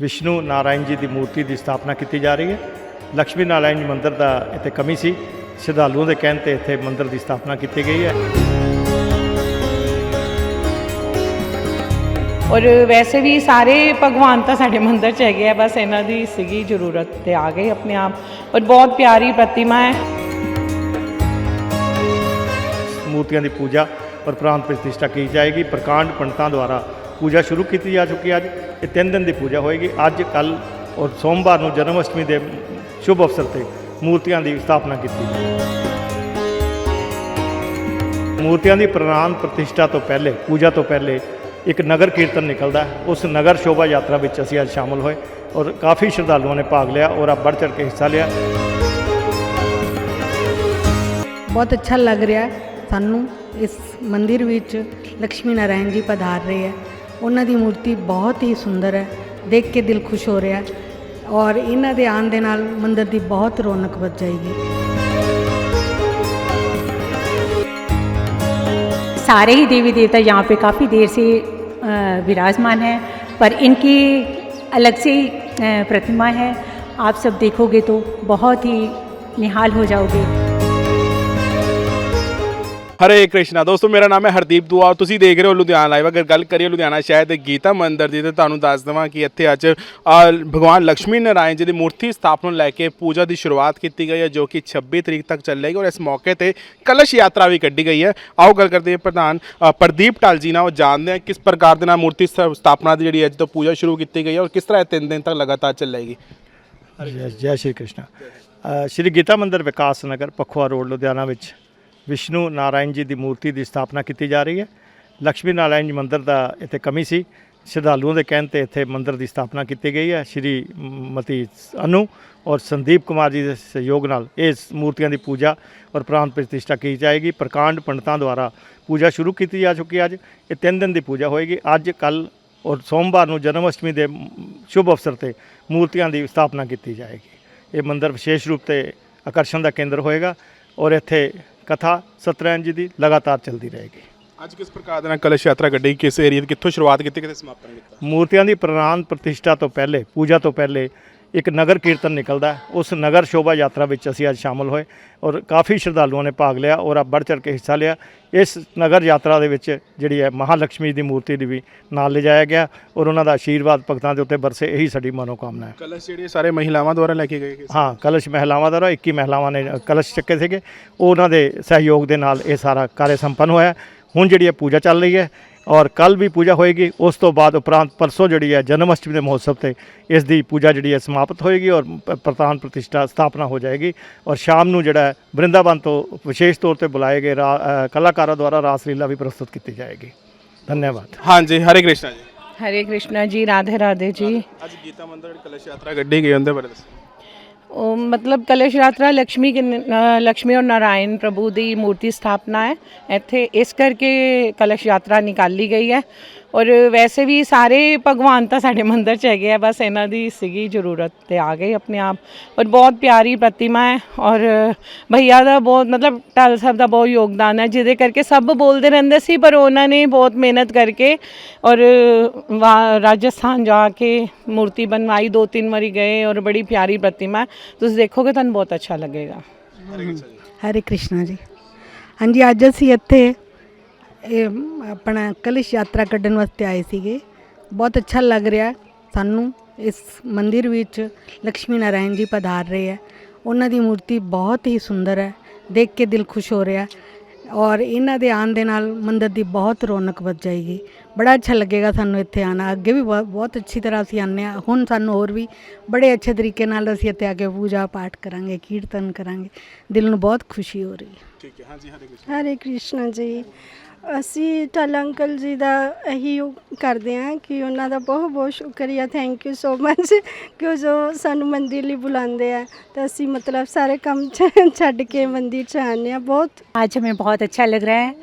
ਵਿਸ਼ਨੂੰ ਨਾਰਾਇਣ ਜੀ ਦੀ ਮੂਰਤੀ ਦੀ ਸਥਾਪਨਾ ਕੀਤੀ ਜਾ ਰਹੀ ਹੈ। ਲక్ష్ਮੀ ਨਾਰਾਇਣ ਜੀ ਮੰਦਿਰ ਦਾ ਇੱਥੇ ਕਮੀ ਸੀ। ਸ਼ਰਧਾਲੂਆਂ ਦੇ ਕਹਿਣ ਤੇ ਇੱਥੇ ਮੰਦਿਰ ਦੀ ਸਥਾਪਨਾ ਕੀਤੀ ਗਈ ਹੈ। ਔਰ ਵੈਸੇ ਵੀ ਸਾਰੇ ਭਗਵਾਨ ਤਾਂ ਸਾਡੇ ਮੰਦਿਰ ਚ ਹੈਗੇ ਆ ਬਸ ਇਹਨਾਂ ਦੀ ਸੀਗੀ ਜ਼ਰੂਰਤ ਤੇ ਆ ਗਏ ਆਪਣੇ ਆਪ। ਔਰ ਬਹੁਤ ਪਿਆਰੀ ਪ੍ਰਤਿਮਾ ਹੈ। ਮੂਰਤੀਆਂ ਦੀ ਪੂਜਾ ਔਰ ਪ੍ਰਾਂਤ ਪ੍ਰਤਿਸ਼ਠਾ ਕੀਤੀ ਜਾਏਗੀ। ਪ੍ਰਕਾਂਡ ਪੰਡਤਾਂ ਦੁਆਰਾ ਪੂਜਾ ਸ਼ੁਰੂ ਕੀਤੀ ਜਾ ਚੁੱਕੀ ਹੈ ਅੱਜ, ਇਹ ਤਿੰਨ ਦਿਨ ਦੀ ਪੂਜਾ ਹੋਏਗੀ। ਅੱਜ ਕੱਲ ਔਰ ਸੋਮਵਾਰ ਨੂੰ ਜਨਮ ਅਸ਼ਟਮੀ ਦੇ ਸ਼ੁਭ ਅਵਸਰ ਤੇ ਮੂਰਤੀਆਂ ਦੀ ਸਥਾਪਨਾ ਕੀਤੀ ਮੂਰਤੀਆਂ ਦੀ ਪ੍ਰਣਾਮ ਪ੍ਰਤਿਸ਼ਠਾ ਤੋਂ ਪਹਿਲੇ, ਪੂਜਾ ਤੋਂ ਪਹਿਲੇ ਇੱਕ ਨਗਰ ਕੀਰਤਨ ਨਿਕਲਦਾ ਉਸ ਨਗਰ ਸ਼ੋਭਾ ਯਾਤਰਾ ਵਿੱਚ ਅਸੀਂ ਅੱਜ ਸ਼ਾਮਲ ਹੋਏ ਔਰ ਕਾਫੀ ਸ਼ਰਧਾਲੂਆਂ ਨੇ ਭਾਗ ਲਿਆ ਔਰ ਆ बढ़ ਚੜ ਕੇ ਹਿੱਸਾ ਲਿਆ। ਬਹੁਤ ਅੱਛਾ ਲੱਗ ਰਿਹਾ ਸਾਨੂੰ। ਇਸ ਮੰਦਿਰ ਵਿੱਚ ਲక్ష్ਮੀ ਨਾਰਾਇਣ ਜੀ ਪਧਾਰ ਰਹੇ ਹੈ। ਉਹਨਾਂ ਦੀ ਮੂਰਤੀ ਬਹੁਤ ਹੀ ਸੁੰਦਰ ਹੈ ਦੇਖ ਕੇ ਦਿਲ ਖੁਸ਼ ਹੋ ਰਿਹਾ ਹੈ ਔਰ ਇਹਨਾਂ ਦੇ ਆਉਣ ਦੇ ਨਾਲ ਮੰਦਿਰ ਦੀ ਬਹੁਤ ਰੌਣਕ ਵੱਧ ਜਾਏਗੀ सारे ही देवी देवता यहाँ पे काफ़ी देर से अ, विराजमान हैं पर इनकी अलग से ही अ, प्रतिमा है आप सब देखोगे तो बहुत ही निहाल हो जाओगे ਹਰੇ ਕ੍ਰਿਸ਼ਨਾ, ਦੋਸਤੋ, ਮੇਰਾ ਨਾਮ ਹੈ ਹਰਦੀਪ ਦੁਆ ਤੁਸੀਂ ਦੇਖ ਰਹੇ ਹੋ ਲੁਧਿਆਣਾ ਲਾਈਵ ਅਗਰ ਗੱਲ ਕਰੀਏ ਲੁਧਿਆਣਾ ਸ਼ਹਿਰ ਦੇ ਗੀਤਾ ਮੰਦਿਰ ਦੀ, ਤੇ ਤੁਹਾਨੂੰ ਦੱਸ ਦਵਾਂ ਕਿ ਇੱਥੇ ਅੱਜ ਭਗਵਾਨ ਲక్ష్ਮੀ ਨਾਰਾਇਣ ਜੀ ਦੀ ਮੂਰਤੀ ਸਥਾਪਨਾ ਨੂੰ ਲੈ ਕੇ ਪੂਜਾ ਦੀ ਸ਼ੁਰੂਆਤ ਕੀਤੀ ਗਈ ਹੈ, ਜੋ ਕਿ 26 ਤਰੀਕ ਤੱਕ ਚੱਲੇਗੀ ਔਰ ਇਸ ਮੌਕੇ ਤੇ ਕਲਸ਼ ਯਾਤਰਾ ਵੀ ਕੱਢੀ ਗਈ ਹੈ। ਆਓ ਗੱਲ ਕਰਦੇ ਹਾਂ ਪ੍ਰਧਾਨ ਪ੍ਰਦੀਪ ਟਾਲ ਜੀ ਨਾਲ, ਉਹ ਜਾਣਦੇ ਹਾਂ ਕਿਸ ਪ੍ਰਕਾਰ ਦੇ ਨਾਲ ਮੂਰਤੀ ਸਥ- ਸਥਾਪਨਾ ਦੀ ਜਿਹੜੀ ਅੱਜ ਤੋਂ ਪੂਜਾ ਸ਼ੁਰੂ ਕੀਤੀ ਗਈ ਹੈ ਔਰ ਕਿਸ ਤਰ੍ਹਾਂ ਇਹ ਤਿੰਨ ਦਿਨ ਤੱਕ ਲਗਾਤਾਰ ਚੱਲੇਗੀ। ਜੈ ਸ਼੍ਰੀ ਕ੍ਰਿਸ਼ਨ। ਸ਼੍ਰੀ ਗੀਤਾ ਮੰਦਿਰ ਵਿਕਾਸ ਨਗਰ ਪਖਵਾ ਰੋਡ, ਲੁਧਿਆਣਾ ਵਿੱਚ। ਵਿਸ਼ਨੂੰ ਨਾਰਾਇਣ ਜੀ ਦੀ ਮੂਰਤੀ ਦੀ ਸਥਾਪਨਾ ਕੀਤੀ ਜਾ ਰਹੀ ਹੈ। ਲక్ష్ਮੀ ਨਾਰਾਇਣ ਜੀ ਮੰਦਿਰ ਦਾ ਇੱਥੇ ਕਮੀ ਸੀ। ਸ਼ਰਧਾਲੂਆਂ ਦੇ ਕਹਿਣ ਤੇ ਇੱਥੇ ਮੰਦਿਰ ਦੀ ਸਥਾਪਨਾ ਕੀਤੀ ਗਈ ਹੈ। ਸ਼੍ਰੀ ਮਤੀ ਅਨੂ ਔਰ ਸੰਦੀਪ ਕੁਮਾਰ ਜੀ ਦੇ ਸਹਿਯੋਗ ਨਾਲ ਇਸ ਮੂਰਤੀਆਂ ਦੀ ਪੂਜਾ ਔਰ ਪ੍ਰਾਂਤ ਪ੍ਰਤਿਸ਼ਠਾ ਕੀਤੀ ਜਾਏਗੀ। ਪ੍ਰਕਾਂਡ ਪੰਡਤਾਂ ਦੁਆਰਾ ਪੂਜਾ ਸ਼ੁਰੂ ਕੀਤੀ ਜਾ ਚੁੱਕੀ ਹੈ ਅੱਜ। ਇਹ ਤਿੰਨ ਦਿਨ ਦੀ ਪੂਜਾ ਹੋਏਗੀ। ਅੱਜ ਕੱਲ ਔਰ ਸੋਮਵਾਰ ਨੂੰ ਜਨਮ ਅਸ਼ਟਮੀ ਦੇ ਸ਼ੁਭ ਅਵਸਰ ਤੇ ਮੂਰਤੀਆਂ ਦੀ ਸਥਾਪਨਾ ਕੀਤੀ ਜਾਏਗੀ। ਇਹ ਮੰਦਿਰ ਵਿਸ਼ੇਸ਼ ਰੂਪ ਤੇ ਆਕਰਸ਼ਣ ਦਾ ਕੇਂਦਰ ਹੋਏਗਾ ਔਰ ਇੱਥੇ ਕਥਾ ਸਤਰੈਣ ਜੀ ਦੀ ਲਗਾਤਾਰ ਚੱਲਦੀ ਰਹੇਗੀ। ਅੱਜ ਕਿਸ ਪ੍ਰਕਾਰ ਦੇ ਨਾਲ ਕਲਸ਼ ਯਾਤਰਾ ਕੱਢੀ? ਕਿਸ ਏਰੀਆ ਦੀ ਕਿੱਥੋਂ ਸ਼ੁਰੂਆਤ ਕੀਤੀ ਕਿਤੇ ਸਮਾਪਨ ਕੀਤਾ? ਮੂਰਤੀਆਂ ਦੀ ਪ੍ਰਾਣ ਪ੍ਰਤਿਸ਼ਠਾ ਤੋਂ ਪਹਿਲੇ ਪੂਜਾ ਤੋਂ ਪਹਿਲੇ ਇੱਕ ਨਗਰ ਕੀਰਤਨ ਨਿਕਲਦਾ ਉਸ ਨਗਰ ਸ਼ੋਭਾ ਯਾਤਰਾ ਵਿੱਚ ਅਸੀਂ ਅੱਜ ਸ਼ਾਮਲ ਹੋਏ ਔਰ ਕਾਫੀ ਸ਼ਰਧਾਲੂਆਂ ਨੇ ਭਾਗ ਲਿਆ ਔਰ ਆ ਵੱਧ ਚੜ ਕੇ ਹਿੱਸਾ ਲਿਆ। ਇਸ ਨਗਰ ਯਾਤਰਾ ਦੇ ਵਿੱਚ ਜਿਹੜੀ ਹੈ ਮਹਾਲక్ష్ਮੀ ਦੀ ਮੂਰਤੀ ਦੀ ਵੀ ਨਾਲ ਲਿਜਾਇਆ ਗਿਆ ਔਰ ਉਹਨਾਂ ਦਾ ਆਸ਼ੀਰਵਾਦ ਭਗਤਾਂ ਦੇ ਉੱਤੇ ਬਰਸੇ ਇਹੀ ਸਾਡੀ ਮਨੋਕਾਮਨਾ ਹੈ। ਕਲਸ਼ ਜਿਹੜੇ ਸਾਰੇ ਮਹਿਲਾਵਾਂ ਦੁਆਰਾ ਲੈ ਕੇ ਗਏ ਸੀ। ਹਾਂ ਕਲਸ਼ ਮਹਿਲਾਵਾਂ ਦੁਆਰਾ 21 ਮਹਿਲਾਵਾਂ ਨੇ ਕਲਸ਼ ਚੱਕੇ ਸੀਗੇ। ਉਹਨਾਂ ਦੇ ਸਹਿਯੋਗ ਦੇ ਨਾਲ ਇਹ ਸਾਰਾ ਕਾਰਜ ਸੰਪੰਨ ਹੋਇਆ। ਹੁਣ ਜਿਹੜੀ ਇਹ ਪੂਜਾ ਚੱਲ ਰਹੀ ਹੈ ਔਰ ਕੱਲ ਵੀ ਪੂਜਾ ਹੋਏਗੀ ਉਸ ਤੋਂ ਬਾਅਦ ਉਪਰੰਤ ਪਰਸੋਂ ਜਿਹੜੀ ਹੈ ਜਨਮ ਅਸ਼ਟਮੀ ਦੇ ਮਹੋਤਸਵ ਤੇ ਇਸ ਦੀ ਪੂਜਾ ਜਿਹੜੀ ਹੈ ਸਮਾਪਤ ਹੋਏਗੀ ਔਰ ਪ- ਪ੍ਰਧਾਨ ਪ੍ਰਤਿਸ਼ਠਾ ਸਥਾਪਨਾ ਹੋ ਜਾਏਗੀ ਔਰ ਸ਼ਾਮ ਨੂੰ ਜਿਹੜਾ ਬ੍ਰਿੰਦਾਵਨ ਤੋਂ ਵਿਸ਼ੇਸ਼ ਤੌਰ ਤੇ ਬੁਲਾਏ ਗਏ ਕਲਾਕਾਰਾਂ ਦੁਆਰਾ ਰਾਸ ਲੀਲਾ ਵੀ ਪ੍ਰਸਤੁਤ ਕੀਤੀ ਜਾਏਗੀ। ਧੰਨਵਾਦ। ਹਾਂਜੀ ਹਰੇ ਕ੍ਰਿਸ਼ਨਾ ਜੀ। ਹਰੇ ਕ੍ਰਿਸ਼ਨਾ ਜੀ ਰਾਧੇ ਰਾਧੇ ਜੀ। ਅੱਜ ਗੀਤਾ ਮੰਦਿਰ ਕਲਸ਼ ਯਾਤਰਾ ਕੱਢੀ ਗਈ ਉਹਦੇ ਬਾਰੇ ਦੱਸੋ। ਉਹ ਮਤਲਬ ਕਲਸ਼ ਯਾਤਰਾ ਲక్ష్ਮੀ ਲక్ష్ਮੀ ਔਰ ਨਾਰਾਇਣ ਪ੍ਰਭੂ ਦੀ ਮੂਰਤੀ ਸਥਾਪਨਾ ਹੈ ਇੱਥੇ ਇਸ ਕਰਕੇ ਕਲਸ਼ ਯਾਤਰਾ ਨਿਕਾਲੀ ਗਈ ਹੈ ਔਰ ਵੈਸੇ ਵੀ ਸਾਰੇ ਭਗਵਾਨ ਤਾਂ ਸਾਡੇ ਮੰਦਿਰ ਚ ਹੈਗੇ ਆ ਬਸ ਇਹਨਾਂ ਦੀ ਸੀਗੀ ਜ਼ਰੂਰਤ ਤੇ ਆ ਗਏ ਆਪਣੇ ਆਪ। ਔਰ ਬਹੁਤ ਪਿਆਰੀ ਪ੍ਰਤਿਮਾ ਹੈ ਔਰ ਭਈਆ ਦਾ ਬਹੁਤ ਮਤਲਬ ਟਾਲ ਸਾਹਿਬ ਦਾ ਬਹੁਤ ਯੋਗਦਾਨ ਹੈ ਜਿਹਦੇ ਕਰਕੇ ਸਭ ਬੋਲਦੇ ਰਹਿੰਦੇ ਸੀ ਪਰ ਉਹਨਾਂ ਨੇ ਬਹੁਤ ਮਿਹਨਤ ਕਰਕੇ ਔਰ ਵਾ- ਰਾਜਸਥਾਨ ਜਾ ਕੇ ਮੂਰਤੀ ਬਣਵਾਈ ਦੋ ਤਿੰਨ ਵਾਰੀ ਗਏ ਔਰ ਬੜੀ ਪਿਆਰੀ ਪ੍ਰਤਿਮਾ ਤੁਸੀਂ ਦੇਖੋਗੇ ਤੁਹਾਨੂੰ ਬਹੁਤ ਅੱਛਾ ਲੱਗੇਗਾ। ਹਰੇ ਕ੍ਰਿਸ਼ਨਾ ਜੀ। ਹਾਂਜੀ ਅੱਜ ਅਸੀਂ ਇੱਥੇ ਇਹ ਆਪਣਾ ਕਲਸ਼ ਯਾਤਰਾ ਕੱਢਣ ਵਾਸਤੇ ਆਏ ਸੀਗੇ। ਬਹੁਤ ਅੱਛਾ ਲੱਗ ਰਿਹਾ। ਸਾਨੂੰ ਇਸ ਮੰਦਿਰ ਵਿੱਚ ਲక్ష్ਮੀ ਨਾਰਾਇਣ ਜੀ ਪਧਾਰ ਰਹੇ ਹੈ ਉਹਨਾਂ ਦੀ ਮੂਰਤੀ ਬਹੁਤ ਹੀ ਸੁੰਦਰ ਹੈ। ਦੇਖ ਕੇ ਦਿਲ ਖੁਸ਼ ਹੋ ਰਿਹਾ। ਔਰ ਇਹਨਾਂ ਦੇ ਆਉਣ ਦੇ ਨਾਲ ਮੰਦਿਰ ਦੀ ਬਹੁਤ ਰੌਣਕ ਵੱਧ ਜਾਏਗੀ। ਬੜਾ ਅੱਛਾ ਲੱਗੇਗਾ ਸਾਨੂੰ ਇੱਥੇ ਆਣਾ ਅੱਗੇ ਵੀ ਬਹੁਤ ਅੱਛੀ ਤਰ੍ਹਾਂ ਅਸੀਂ ਆਨੇ ਆ ਹੁਣ ਸਾਨੂੰ ਹੋਰ ਵੀ ਬੜੇ ਅੱਛੇ ਤਰੀਕੇ ਨਾਲ ਅਸੀਂ ਇੱਥੇ ਆ ਕੇ ਪੂਜਾ ਪਾਠ ਕਰਾਂਗੇ ਕੀਰਤਨ ਕਰਾਂਗੇ। ਦਿਲ ਨੂੰ ਬਹੁਤ ਖੁਸ਼ੀ ਹੋ ਰਹੀ ਹੈ। ਠੀਕ ਹੈ। ਹਾਂਜੀ ਹਰੇ ਕ੍ਰਿਸ਼ਨ। ਹਰੇ ਕ੍ਰਿਸ਼ਨ ਜੀ ਅਸੀਂ ਟਲ ਅੰਕਲ ਜੀ ਦਾ ਇਹੀ ਕਰਦੇ ਹਾਂ ਕਿ ਉਹਨਾਂ ਦਾ ਬਹੁਤ ਬਹੁਤ ਸ਼ੁਕਰੀਆ। ਥੈਂਕ ਯੂ ਸੋ ਮੱਚ ਕਿ ਉਹ ਜੋ ਸਾਨੂੰ ਮੰਦਿਰ ਲਈ ਬੁਲਾਉਂਦੇ ਆ। ਤਾਂ ਅਸੀਂ ਮਤਲਬ ਸਾਰੇ ਕੰਮ ਛੱਡ ਕੇ ਮੰਦਿਰ ਚ ਆਨੇ ਆ ਬਹੁਤ ਅੱਜ ਮੈਂ ਬਹੁਤ ਅੱਛਾ ਲੱਗ ਰਿਹਾ ਹੈ।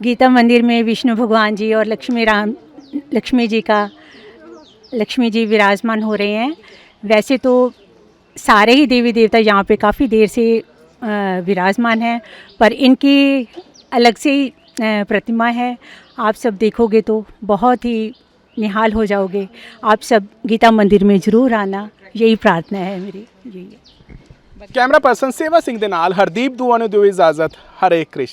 गीता मंदिर में विष्णु भगवान जी और लक्ष्मी राम, लक्ष्मी जी का, लक्ष्मी जी विराजमान हो रहे हैं। वैसे तो सारे ही देवी देवता यहाँ पे काफ़ी देर से विराजमान हैं, पर इनकी अलग से प्रतिमा है। आप सब देखोगे तो बहुत ही निहाल हो जाओगे। आप सब गीता मंदिर में ज़रूर आना, यही प्रार्थना है मेरी, यही कैमरा पर्सन सेवा सिंह के नाल हरदीप दुआ ने दो इजाज़त हरे कृष्ण